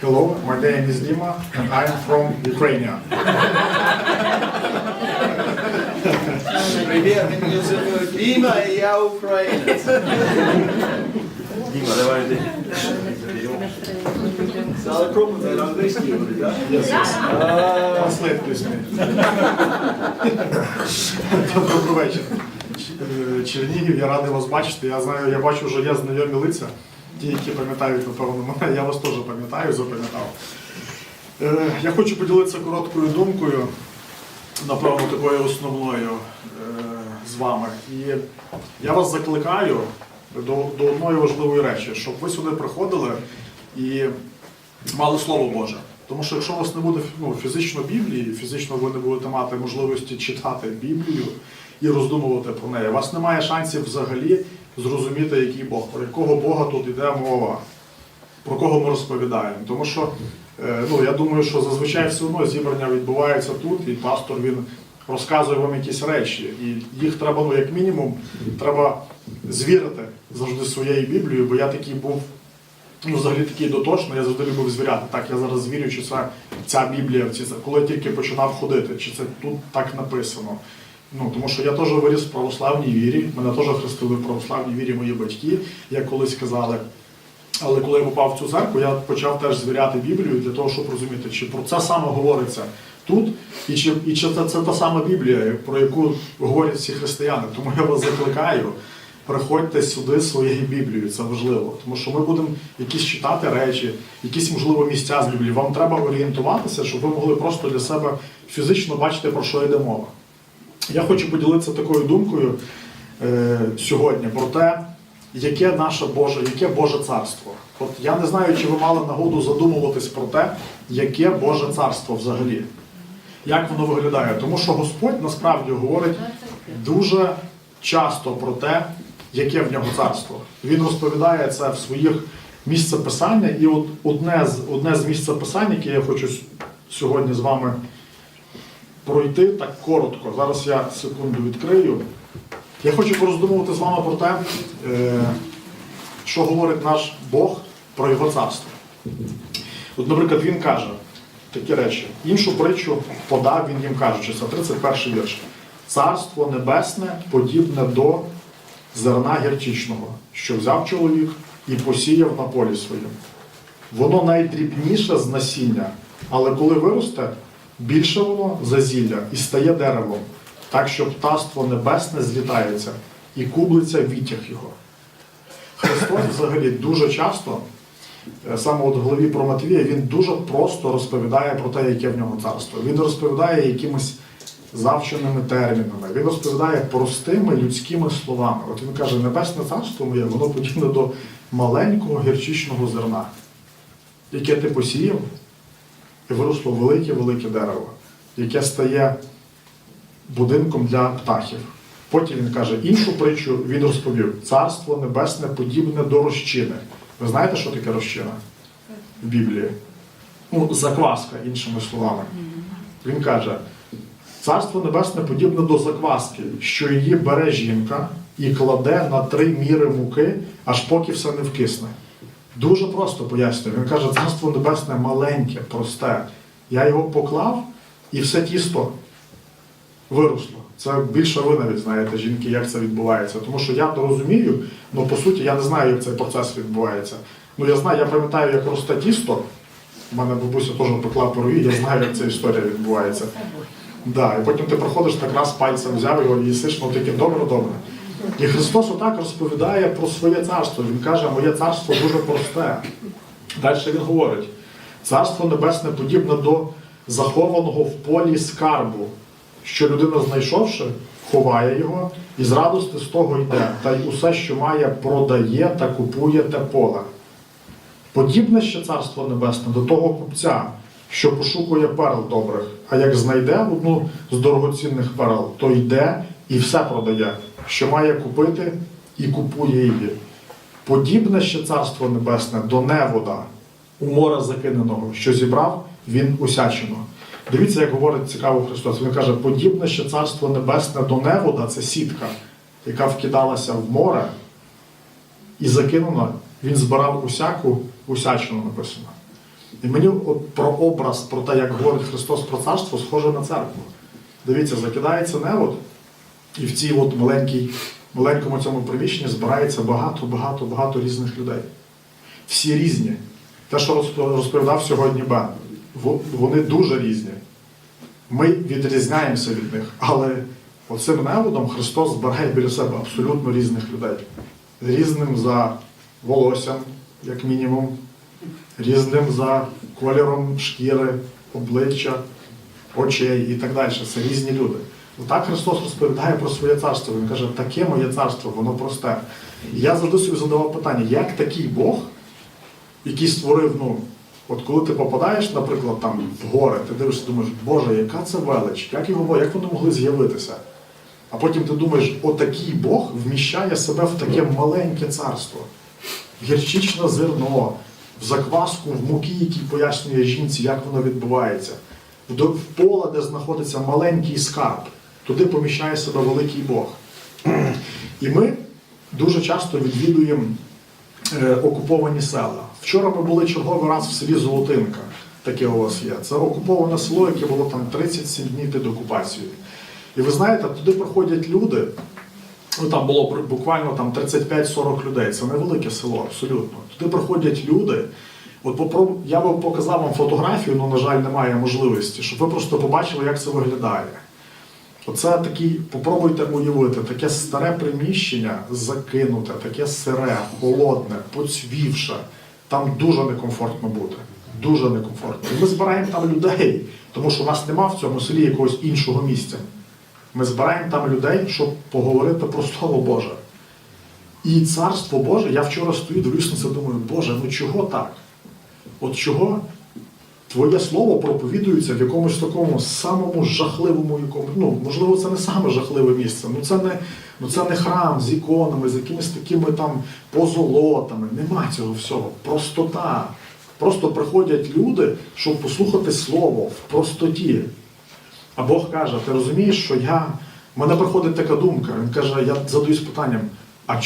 Hello, my name is Dima and I'm from Ukraine. Привіт, мене звуть Діма, і я українець. Діма, давай йди. Але пробуйте на англійській говорити, так? Yes, yes. Translate, please. Добрий вечір. Е, Чернігів, я радий вас бачити. Я знаю, я бачу, вже є знайомі лиця. Ті, які пам'ятають, напевно, мене. Я вас теж пам'ятаю, запам'ятав. Е, Я хочу поділитися короткою думкою, напевно, такою основною е, з вами. І я вас закликаю до, до одної важливої речі, щоб ви сюди приходили і мали Слово Боже. Тому що якщо у вас не буде ну, фізично Біблії, фізично ви не будете мати можливості читати Біблію і роздумувати про неї, у вас немає шансів взагалі зрозуміти, який Бог, про якого Бога тут йде мова, про кого ми розповідаємо. Тому що е, ну, я думаю, що зазвичай все одно зібрання відбувається тут, і пастор він розказує вам якісь речі. І їх треба, ну, як мінімум, треба звірити завжди своєю Біблією, бо я такий був ну, взагалі такий дотошний, я завжди любив звіряти. Так, я зараз звірю, чи це ця Біблія, коли я тільки починав ходити, чи це тут так написано. Ну, тому що я теж виріс в православній вірі, мене теж хрестили в православній вірі мої батьки, як колись казали. Але коли я попав в цю церкву, я почав теж звіряти Біблію для того, щоб розуміти, чи про це саме говориться тут, і чи, і чи це, це та сама Біблія, про яку говорять всі християни. Тому я вас закликаю, приходьте сюди своєю Біблією, це важливо. Тому що ми будемо якісь читати речі, якісь, можливо, місця з Біблії. Вам треба орієнтуватися, щоб ви могли просто для себе фізично бачити, про що йде мова. Я хочу поділитися такою думкою е, сьогодні про те, яке наше Боже, яке Боже царство. От я не знаю, чи ви мали нагоду задумуватись про те, яке Боже царство взагалі. Як воно виглядає? Тому що Господь насправді говорить дуже часто про те, яке в нього царство. Він розповідає це в своїх місцеписаннях, і от одне з, одне з місцеписань, яке я хочу сьогодні з вами пройти так коротко. Зараз я секунду відкрию. Я хочу пороздумувати з вами про те, е, що говорить наш Бог про його царство. От, наприклад, він каже такі речі. Іншу притчу подав він їм кажучи, це 31 вірш. Царство небесне подібне до зерна гірчичного, що взяв чоловік і посіяв на полі своєму. Воно найдрібніше з насіння, але коли виросте, більше воно за зілля і стає деревом, так що птаство небесне злітається і кублиться вітяг його. Христос взагалі дуже часто, е, саме от в главі про Матвія, він дуже просто розповідає про те, яке в нього царство. Він розповідає якимись завченими термінами. Він розповідає простими людськими словами. От він каже, небесне царство моє, воно подібне до маленького гірчичного зерна, яке ти посіяв, і виросло велике-велике дерево, яке стає будинком для птахів. Потім він каже, іншу притчу він розповів: царство небесне подібне до розчини. Ви знаєте, що таке розчина в Біблії? Ну, закваска, іншими словами. Він каже: царство небесне подібне до закваски, що її бере жінка і кладе на три міри муки, аж поки все не вкисне. Дуже просто пояснює. Він каже, царство небесне маленьке, просте. Я його поклав, і все тісто виросло. Це більше ви навіть знаєте, жінки, як це відбувається. Тому що я то розумію, але по суті я не знаю, як цей процес відбувається. Ну я знаю, я пам'ятаю, як росте тісто. У мене бабуся теж пекла пирові, я знаю, як ця історія відбувається. Да, і потім ти проходиш так раз пальцем взяв його і їсиш, ну таке добре-добре. І Христос отак розповідає про своє царство. Він каже, моє царство дуже просте. Далі він говорить: царство небесне подібне до захованого в полі скарбу, що людина, знайшовши, ховає його і з радости з того йде, та й усе, що має, продає та купує те поле. Подібне ще царство небесне до того купця, що пошукує перл добрих, а як знайде одну з дорогоцінних перл, то йде і все продає, що має купити, і купує її. Подібне ще царство небесне до невода, у море закиненого, що зібрав він усячину. Дивіться, як говорить цікаво Христос. Він каже, подібне ще царство небесне до невода це сітка, яка вкидалася в море і закинуна, він збирав усяку усячину написано. І мені от про образ, про те, як говорить Христос про царство, схоже на церкву. Дивіться, закидається невод, і в цій от маленькій, маленькому цьому приміщенні збирається багато, багато, багато різних людей. Всі різні. Те, що розповідав сьогодні Бен, вони дуже різні. Ми відрізняємося від них, але оцим неводом Христос збирає біля себе абсолютно різних людей. Різним за волоссям, як мінімум, різним за кольором шкіри, обличчя, очей і так далі. Це різні люди. Отак Христос розповідає про своє царство. Він каже, таке моє царство, воно просте. Я завжди собі задавав питання, як такий Бог, який створив, ну, от коли ти попадаєш, наприклад, там в гори, ти дивишся, думаєш, Боже, яка це велич, як його, як вони могли з'явитися? А потім ти думаєш, отакий Бог вміщає себе в таке маленьке царство, в гірчичне зерно, в закваску, в муки, який пояснює жінці, як воно відбувається, в поле, де знаходиться маленький скарб, туди поміщає себе великий Бог. І ми дуже часто відвідуємо е, окуповані села. Вчора ми були черговий раз в селі Золотинка, таке у вас є. Це окуповане село, яке було там 37 днів під окупацією. І ви знаєте, туди приходять люди. Ну там було буквально там 35-40 людей. Це невелике село, абсолютно. Туди приходять люди. От попроб... я би показав вам фотографію, але, на жаль, немає можливості, щоб ви просто побачили, як це виглядає. Оце такий, попробуйте уявити, таке старе приміщення закинуте, таке сире, холодне, поцвівше. Там дуже некомфортно бути. Дуже некомфортно. І ми збираємо там людей, тому що у нас нема в цьому селі якогось іншого місця. Ми збираємо там людей, щоб поговорити про Слово Боже. І царство Боже, я вчора стою, дивлюсь на це, думаю, Боже, ну чого так? От чого Твоє слово проповідується в якомусь такому самому жахливому, якому, ну, можливо, це не саме жахливе місце. Ну це не, ну, це не храм з іконами, з якимись такими там позолотами. Нема цього всього. Простота. Просто приходять люди, щоб послухати слово в простоті. А Бог каже: ти розумієш, що я. В мене приходить така думка. Він каже, я задаюсь питанням: а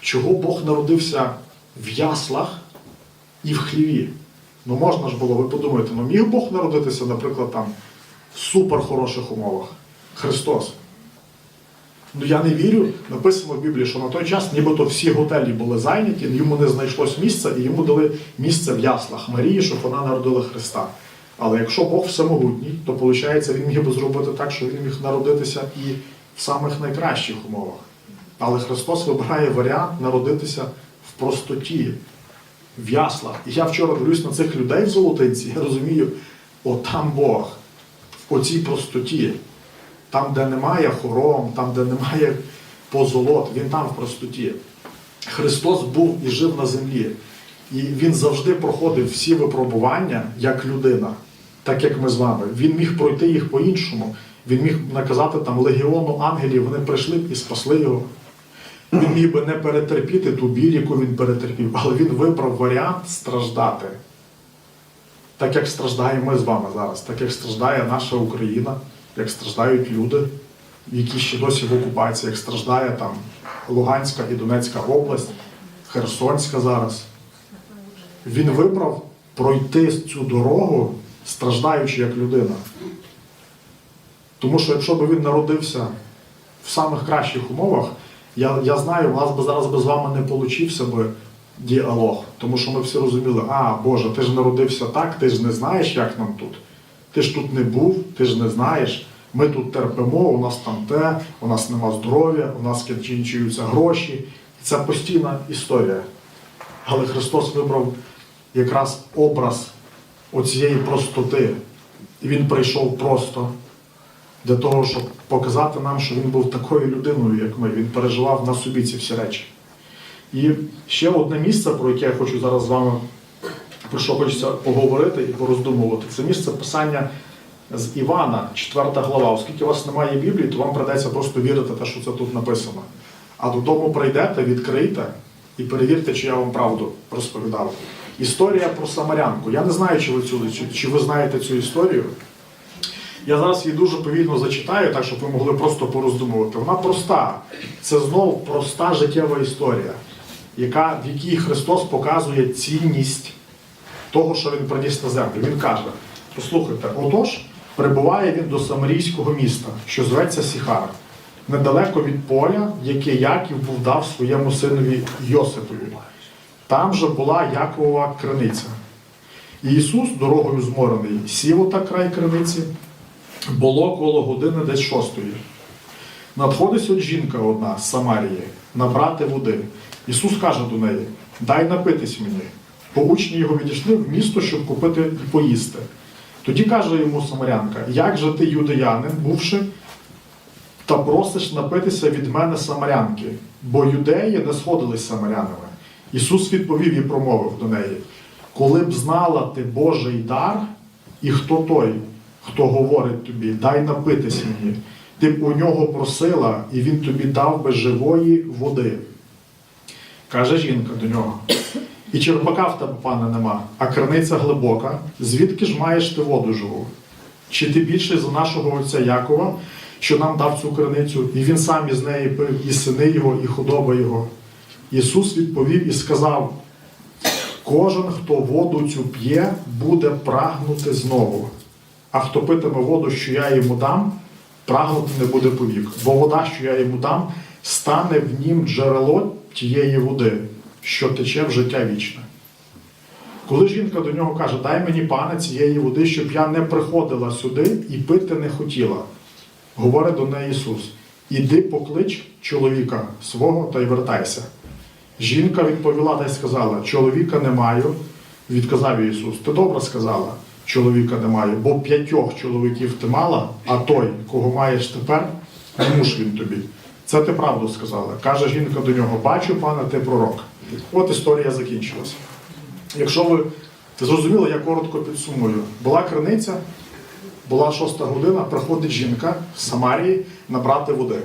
чого Бог народився в яслах і в хліві? Ну можна ж було, ви подумаєте, ну міг Бог народитися, наприклад, там в суперхороших умовах. Христос. Ну я не вірю, написано в Біблії, що на той час нібито всі готелі були зайняті, йому не знайшлось місця, і йому дали місце в яслах Марії, щоб вона народила Христа. Але якщо Бог всемогутній, то виходить, він міг би зробити так, що він міг народитися і в самих найкращих умовах. Але Христос вибирає варіант народитися в простоті, в яслах. І я вчора дивлюсь на цих людей в золотинці, я розумію, о там Бог, в оцій простоті. Там, де немає хором, там, де немає позолот, він там в простоті. Христос був і жив на землі. І він завжди проходив всі випробування як людина, так як ми з вами. Він міг пройти їх по-іншому. Він міг наказати там легіону ангелів, вони прийшли і спасли його. Він міг би не перетерпіти ту біль, яку він перетерпів, але він вибрав варіант страждати. Так як страждаємо ми з вами зараз, так як страждає наша Україна, як страждають люди, які ще досі в окупації, як страждає там Луганська і Донецька область, Херсонська зараз. Він вибрав пройти цю дорогу, страждаючи як людина. Тому що якщо б він народився в самих кращих умовах, я, я знаю, у нас би зараз би з вами не получився би діалог. Тому що ми всі розуміли, а Боже, ти ж народився так, ти ж не знаєш, як нам тут. Ти ж тут не був, ти ж не знаєш. Ми тут терпимо, у нас там те, у нас нема здоров'я, у нас кінчуються гроші. Це постійна історія. Але Христос вибрав якраз образ оцієї простоти. І Він прийшов просто для того, щоб показати нам, що він був такою людиною, як ми. Він переживав на собі ці всі речі. І ще одне місце, про яке я хочу зараз з вами про що хочеться поговорити і пороздумувати, це місце писання з Івана, 4 глава. Оскільки у вас немає Біблії, то вам придеться просто вірити те, що це тут написано. А додому прийдете, відкрийте і перевірте, чи я вам правду розповідав. Історія про Самарянку. Я не знаю, чи ви цю чи, ви знаєте цю історію. Я зараз її дуже повільно зачитаю, так щоб ви могли просто пороздумувати. Вона проста. Це знов проста життєва історія, яка, в якій Христос показує цінність того, що він приніс на землю. Він каже: послухайте, отож, прибуває він до самарійського міста, що зветься Сіхар, недалеко від поля, яке Яків був дав своєму синові Йосипові. Там же була Яковова криниця. І Ісус, дорогою зморений, сів ота край криниці, було коло години десь шостої. Надходить от жінка одна з Самарії набрати води. Ісус каже до неї: Дай напитись мені. Бо учні його відійшли в місто, щоб купити і поїсти. Тоді каже йому Самарянка: Як же ти, юдеянин, бувши, та просиш напитися від мене самарянки, бо юдеї не сходились самарянами. Ісус відповів і промовив до неї: Коли б знала ти Божий дар, і хто той, хто говорить тобі, дай напитись мені, ти б у нього просила, і він тобі дав би живої води. Каже жінка до нього. І черпака в тебе, пане, нема, а криниця глибока. Звідки ж маєш ти воду живу? Чи ти більший за нашого отця Якова, що нам дав цю криницю, і він сам із неї пив, і сини його, і худоба його? Ісус відповів і сказав: кожен, хто воду цю п'є, буде прагнути знову. А хто питиме воду, що я йому дам, прагнути не буде повік. Бо вода, що я йому дам, стане в нім джерело тієї води, що тече в життя вічне. Коли жінка до нього каже, дай мені пане цієї води, щоб я не приходила сюди і пити не хотіла, говорить до неї Ісус: Іди поклич чоловіка свого та й вертайся. Жінка відповіла та й сказала: Чоловіка не маю. Відказав Ісус: Ти добре сказала, чоловіка не маю, бо п'ятьох чоловіків ти мала, а той, кого маєш тепер, не муж він тобі. Це ти правду сказала. Каже жінка до нього: Бачу, пане, ти пророк. От історія закінчилася. Якщо ви зрозуміли, я коротко підсумую. Була криниця, була шоста година, приходить жінка з Самарії набрати води.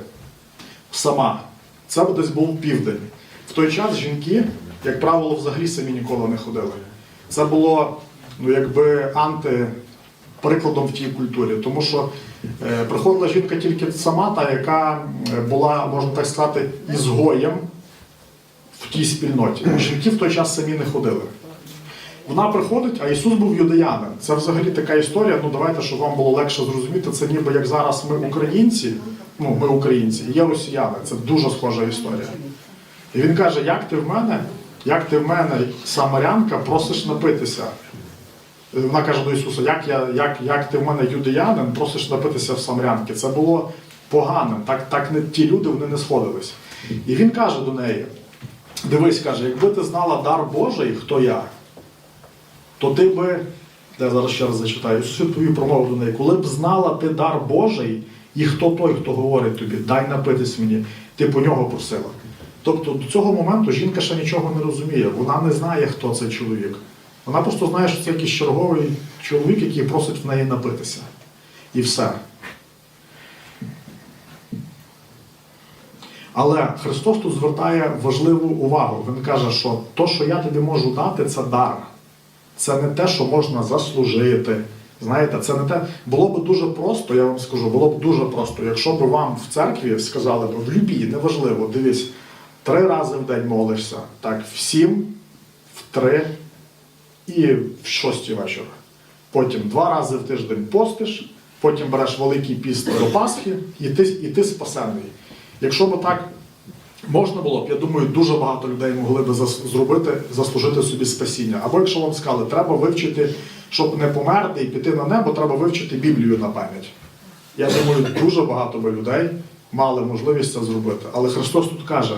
Сама. Це десь був південь. В той час жінки, як правило, взагалі самі ніколи не ходили. Це було ну, якби антиприкладом в тій культурі, тому що е, приходила жінка тільки сама, та яка е, була, можна так сказати, ізгоєм в тій спільноті. Жінки в той час самі не ходили. Вона приходить, а Ісус був юдеянин. Це взагалі така історія. Ну давайте, щоб вам було легше зрозуміти. Це ніби як зараз ми українці, ну ми українці, є росіяни. Це дуже схожа історія. І він каже: Як ти в мене, як ти в мене, самарянка, просиш напитися? Вона каже до Ісуса, як, я, як, як ти в мене юдеянин, просиш напитися в самарянки. Це було поганим. Так, так не ті люди вони не сходились. І він каже до неї: Дивись, каже, якби ти знала дар Божий, хто я, то ти би, я зараз ще раз зачитаю, Ісус відповів промову до неї, коли б знала ти дар Божий, і хто той, хто говорить тобі, дай напитись мені, ти по нього просила. Тобто до цього моменту жінка ще нічого не розуміє, вона не знає, хто цей чоловік. Вона просто знає, що це якийсь черговий чоловік, який просить в неї напитися. І все. Але Христос тут звертає важливу увагу. Він каже, що то, що я тобі можу дати, це дар. Це не те, що можна заслужити. Знаєте, це не те. Було б дуже просто, я вам скажу, було б дуже просто, якщо б вам в церкві сказали б в любій, неважливо, дивись, три рази в день молишся, так, в сім, в три і в шостій вечора. Потім два рази в тиждень постиш, потім береш великий піст до Пасхи, і ти, і ти спасений. Якщо б так можна було б, я думаю, дуже багато людей могли б зробити, заслужити собі спасіння. Або якщо вам сказали, треба вивчити, щоб не померти і піти на небо, треба вивчити Біблію на пам'ять. Я думаю, дуже багато би людей мали можливість це зробити. Але Христос тут каже: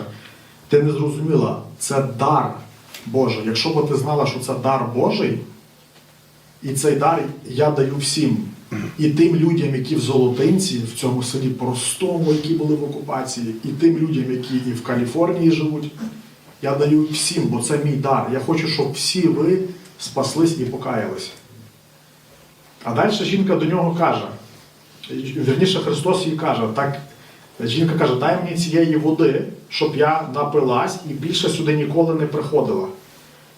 ти не зрозуміла, це дар Божий. Якщо б ти знала, що це дар Божий, і цей дар я даю всім. І тим людям, які в Золотинці, в цьому селі простому, які були в окупації, і тим людям, які і в Каліфорнії живуть, я даю всім, бо це мій дар. Я хочу, щоб всі ви спаслись і покаялись. А далі жінка до нього каже, вірніше Христос їй каже, так, жінка каже, дай мені цієї води, щоб я напилась і більше сюди ніколи не приходила.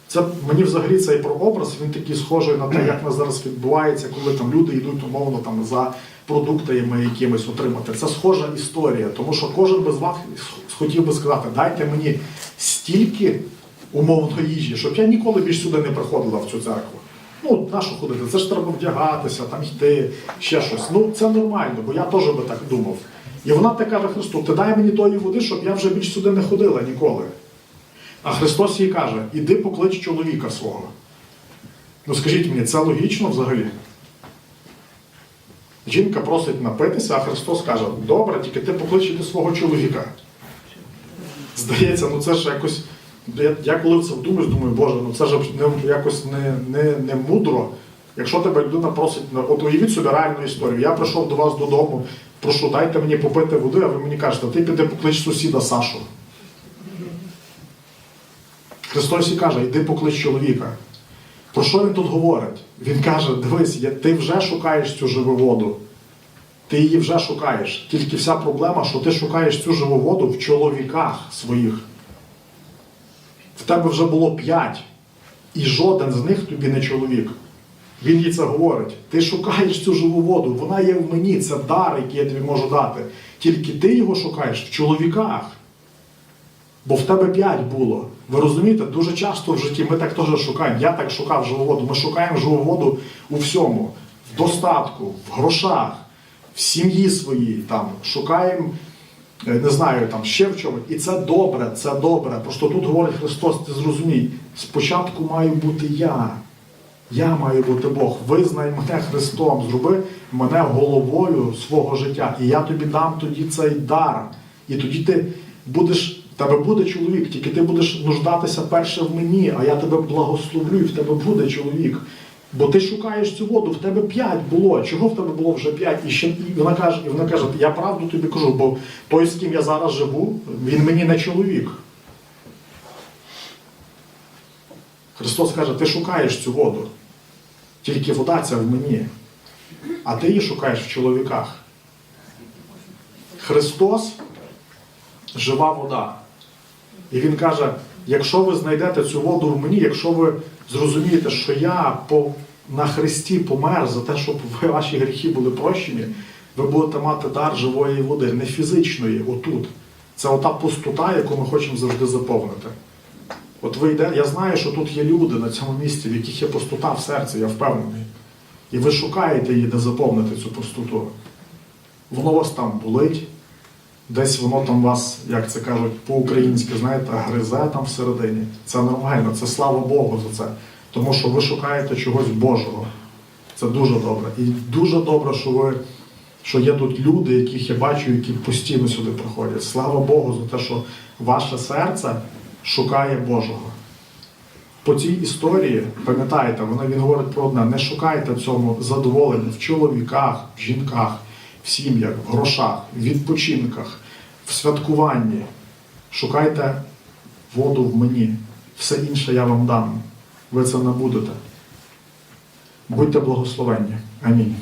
Це мені взагалі цей прообраз, він такий схожий на те, як в нас зараз відбувається, коли там люди йдуть умовно там за продуктами якимись отримати. Це схожа історія, тому що кожен би з вас хотів би сказати, дайте мені стільки умовно їжі, щоб я ніколи більш сюди не приходила в цю церкву. Ну, на що ходити? Це ж треба вдягатися, там йти, ще щось. Ну, це нормально, бо я теж би так думав. І вона так каже Христу, ти дай мені тої води, щоб я вже більш сюди не ходила ніколи. А Христос їй каже, іди поклич чоловіка свого. Ну скажіть мені, це логічно взагалі? Жінка просить напитися, а Христос каже, добре, тільки ти поклич іди свого чоловіка. Здається, ну це ж якось. Я, коли це вдумаюсь, думаю, Боже, ну це ж якось не, не, не мудро. Якщо тебе людина просить, на- от уявіть собі реальну історію. Я прийшов до вас додому, прошу, дайте мені попити води, а ви мені кажете, ти піди поклич сусіда Сашу. Христос і каже, йди поклич чоловіка. Про що він тут говорить? Він каже: дивись, ти вже шукаєш цю живу воду. Ти її вже шукаєш. Тільки вся проблема, що ти шукаєш цю живу воду в чоловіках своїх. В тебе вже було п'ять, і жоден з них тобі не чоловік. Він їй це говорить. Ти шукаєш цю живу воду, вона є в мені, це дар, який я тобі можу дати. Тільки ти його шукаєш в чоловіках. Бо в тебе п'ять було. Ви розумієте, дуже часто в житті ми так теж шукаємо. Я так шукав живу воду. Ми шукаємо живу воду у всьому, в достатку, в грошах, в сім'ї своїй, там, шукаємо, е, не знаю, там ще в чомусь. І це добре, це добре. Просто тут говорить Христос, ти зрозумій, спочатку маю бути я. Я маю бути Бог. Визнай мене Христом, зроби мене головою свого життя. І я тобі дам тоді цей дар. І тоді ти будеш, тебе буде чоловік, тільки ти будеш нуждатися перше в мені, а я тебе благословлю, і в тебе буде чоловік. Бо ти шукаєш цю воду, в тебе п'ять було. Чого в тебе було вже п'ять? І ще і вона каже, і вона каже, я правду тобі кажу, бо той, з ким я зараз живу, він мені не чоловік. Христос каже, ти шукаєш цю воду. Тільки вода ця в мені. А ти її шукаєш в чоловіках. Христос жива вода. І Він каже: якщо ви знайдете цю воду в мені, якщо ви зрозумієте, що я по, на Христі помер за те, щоб ваші гріхи були прощені, ви будете мати дар живої води, не фізичної, отут. Це ота пустота, яку ми хочемо завжди заповнити. От ви йдете, я знаю, що тут є люди на цьому місці, в яких є пустота в серці, я впевнений. І ви шукаєте її, де заповнити цю пустоту. Воно вас там болить, десь воно там вас, як це кажуть, по-українськи, знаєте, гризе там всередині. Це нормально, це слава Богу за це. Тому що ви шукаєте чогось Божого. Це дуже добре. І дуже добре, що ви. Що є тут люди, яких я бачу, які постійно сюди приходять. Слава Богу за те, що ваше серце шукає Божого. По цій історії, пам'ятаєте, вона він говорить про одне: не шукайте цьому задоволення в чоловіках, в жінках, в сім'ях, в грошах, в відпочинках, в святкуванні. Шукайте воду в мені. Все інше я вам дам. Ви це набудете. Будьте благословенні. Амінь.